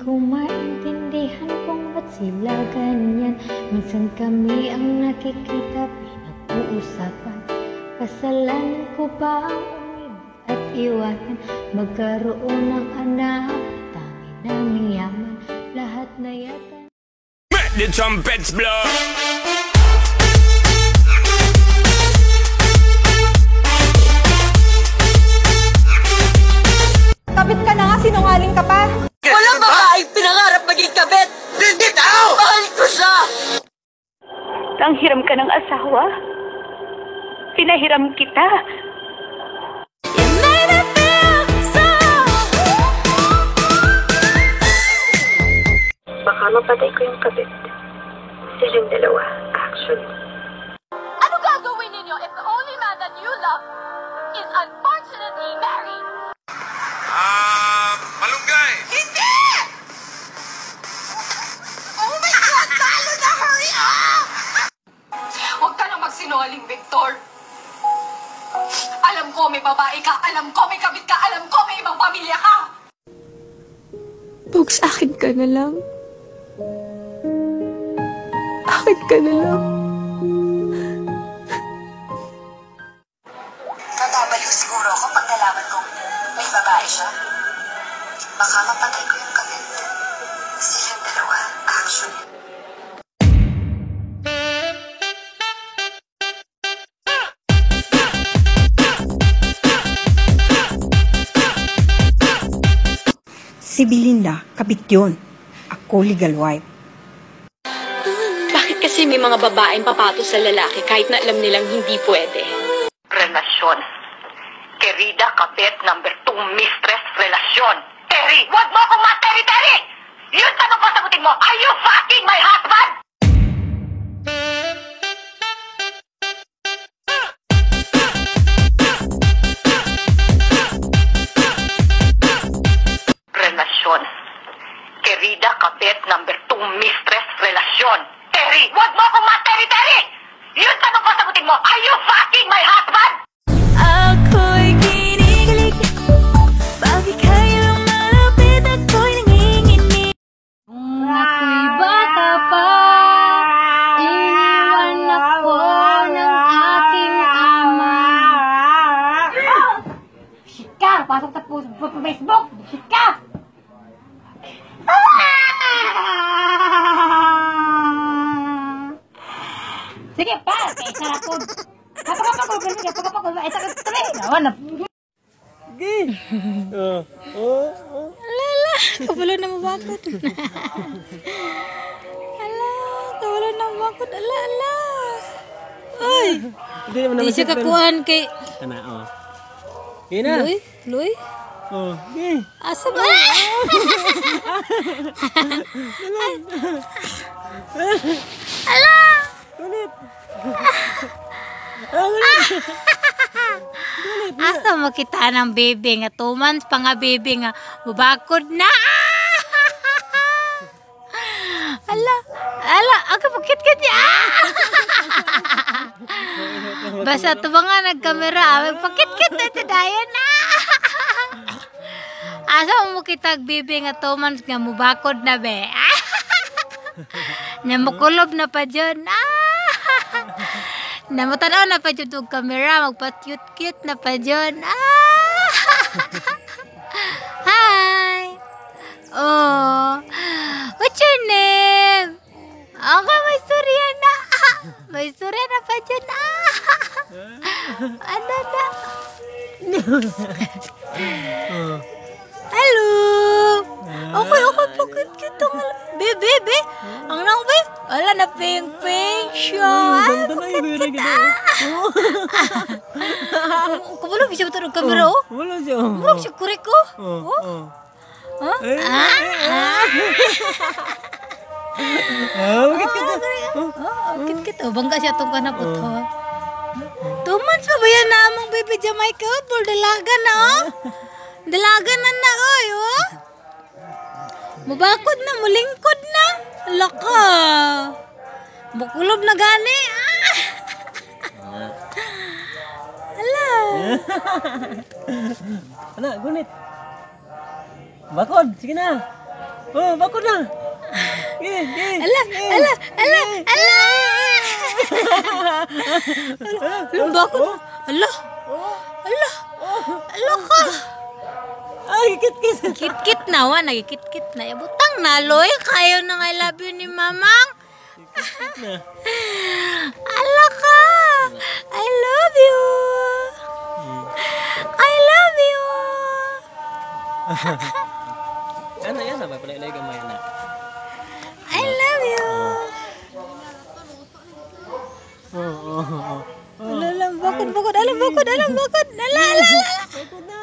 Ko maintindihan kung ba't sila ganyan Minsan kami ang nakikita pinag-uusapan Kasalanan ko ba ang umibig at iwanan Magkaroon ng anak, tangi naming yaman Lahat na yata Make the trumpets blow. Kabit ka na nga, sinungaling ka pa. Walang babaeng pinangarap maging kabit! Hindi tao! Mahal ko siya! Nanghiram ka ng asawa. Pinahiram kita. Baka mapatay ko yung kabit. Silang dalawa, ka na lang. Akin ka na lang. Mababaliw siguro ako pag nalaman kong may babae siya. Baka mapatay ko yung kabit. Si Belinda, kabit yun. Ako legal wife. Bakit kasi may mga babaeng papato sa lalaki kahit na alam nilang hindi pwede? Relasyon. Querida kabit number two mistress relasyon. Terry, wag mo akong materi-teri! Yun tanong ko sagutin mo, are you fucking my husband? Querida kabit number two mistress relasyon. Terry, wag mo akong materi-teri! Yun tanong ko sagutin mo, are you fucking my husband? Sarap ko! Kapag-kapag! Kapag-kapag! Ay, sakit tuloy! Nawan na! Kabalo na mabakot Ala Kabalo na mabakot Ala ala Ay Di siya kakuhan kay Kana, oh. Yun na. Luy Luy Oh, okay. Asa ba? Ala! Asa mo kita ng baby nga two months pa nga baby nga bubakod na. Ala, ala, aga bakit ka niya? Basta to ba nga nagkamera, amig pakit-kit na ito dayan na. Asa mo kitag bibi nga two months nga mubakod na be. Namukulob na pa dyan. Namutanaw na pa dyan og kamera. Magpa-cute-cute na pa dyan. Hi! Oh, what's your name? Ang ka may storya na. May storya na pa dyan. Ano na? Hello! Okay, okay, bakit kita? Be, be, be! Ang nang be? Wala na ping-ping siya. Ay, Ganda na bakit yun, kita? Kabalo, bisa ito ng kamera, oh? Wala siya. Wala siya kurik, oh? Oh, Oh? oh. Ah, bakit ka Oh, oh, kit kit. Oh, bangga siya itong kanap po to. Two months pa ba yan na among baby Jamaica? Oh, por dalaga na, oh. Dalaga na na, oy, oh. Mubakod na, mulingkod na. Laka. Bukulob na gani. Ah. Hala. Ana, gunit. Bakod, sige na. Oh, bakod na. Eh, eh. Ala, ala, ala, ala! Ala, bakit? Ala, ala, ala ka! Ay, kit-kit. Kit-kit na, wa, nagkit-kit na. Butang na, loy, kayo ng I love you ni Mamang. Ala ka! I love you! I love you! Ano yan na ba? Palay-lay gamay na. I love you! Oh, oh, oh. Ala, ala, bakod, bakod, alam, bakod, alam, bakod. Ala, ala, ala. Bakod na.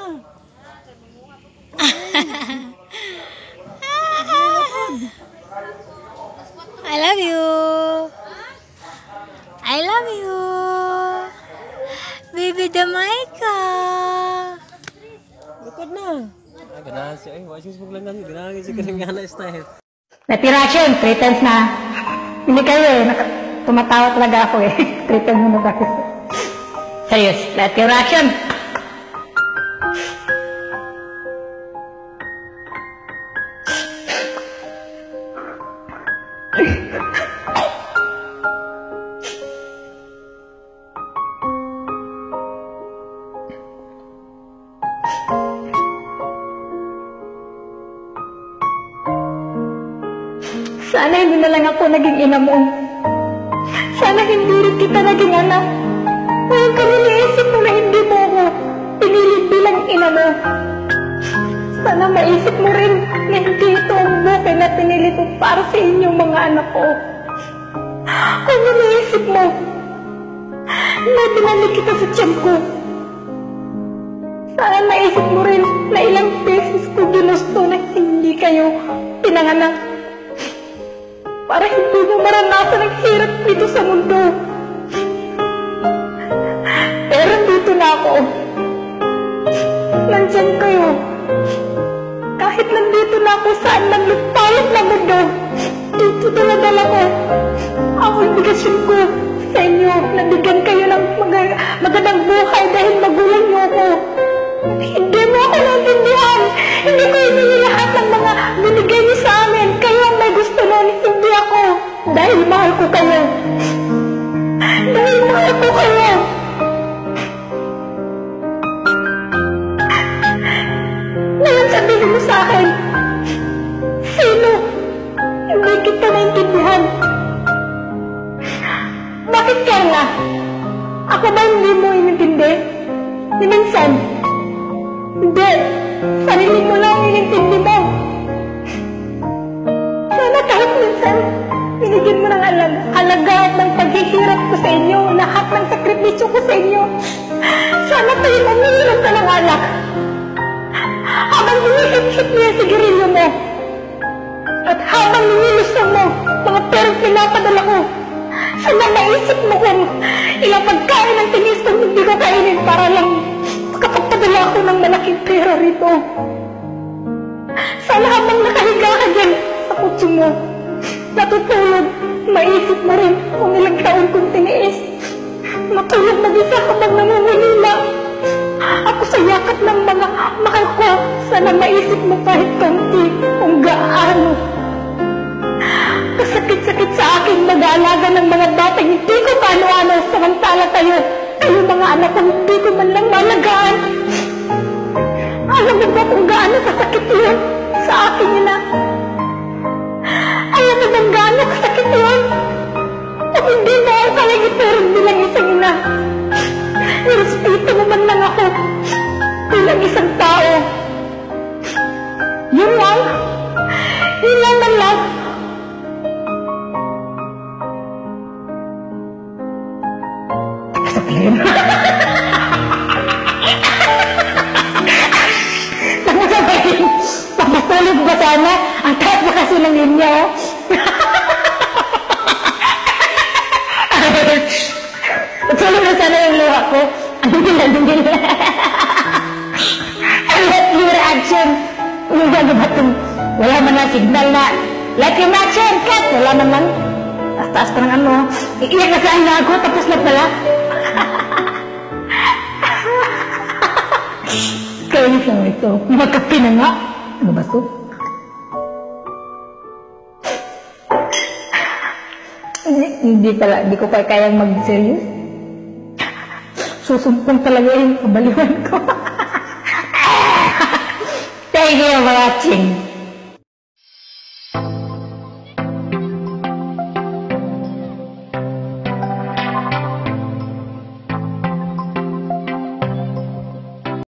I love you. I love you. Baby Jamaica. Bakod na. Ah, ganahan siya. Ay, wala siya sa paglangan. Ganahan siya kanang style. Natiraction, three times na. Hindi kayo eh. Naka- tumatawa talaga ako eh. three times na nabakit. Serious. Natiraction. Sana naging ina mo. Sana hindi rin kita naging anak. Ngayon ka naisip mo na hindi mo ako pinilit bilang ina mo. Sana maisip mo rin na hindi ito ang buke na pinili ko para sa inyong mga anak ko. Kung naisip mo na binalik kita sa tiyan ko, sana maisip mo rin na ilang beses ko ginusto na hindi kayo pinanganak para hindi mo maranasan ang hirap dito sa mundo. Pero dito na ako. Nandyan kayo. Kahit nandito na ako saan man lupalot na mundo, dito daladala ko ang obligasyon ko sa inyo. Nabigyan kayo ng mag- magandang buhay dahil magulang niyo ako. Hindi mo ako naintindihan. Hindi ko Dahil mahal ko kayo. Dahil mahal ko kayo. Ngayon sabihin mo sa akin, sino? Hindi kita naintindihan. Bakit Carla? Ako ba hindi mo inintindi? Ni minsan? Kayo mamihiram ka ng alak. Habang hinihip-hip niya sa girilyo mo. At habang ninilusong mo, mga perang pinapadala ko. Sana maisip mo kung ilang pagkain ang tinis kung hindi ko kainin para lang makapagpadala ako ng malaking pera rito. Sana habang nakahiga ka dyan sa kutso mo, natutulog, maisip mo rin kung ilang taon kong tiniis. Matulog na din sa habang nangungulila. Ako sa yakat ng mga mahal ko, sana maisip mo kahit konti kung gaano. Kasakit-sakit sa akin mag-aalaga ng mga batang hindi ko paano-ano samantala tayo. Kayo mga anak ko hindi ko man lang malagaan. Alam mo ba kung gaano kasakit yun sa akin ina? Alam kung wala man na signal na, like yung match and cut, wala man lang. As taas pa ng ano, iiyak na saan na ako, tapos na pala. Kaya niya siya ito, makapi na nga. Ano ba ito? hindi, pala, hindi ko pa kayang mag-serious. Susumpong talaga yung kabaliwan ko. overreacting.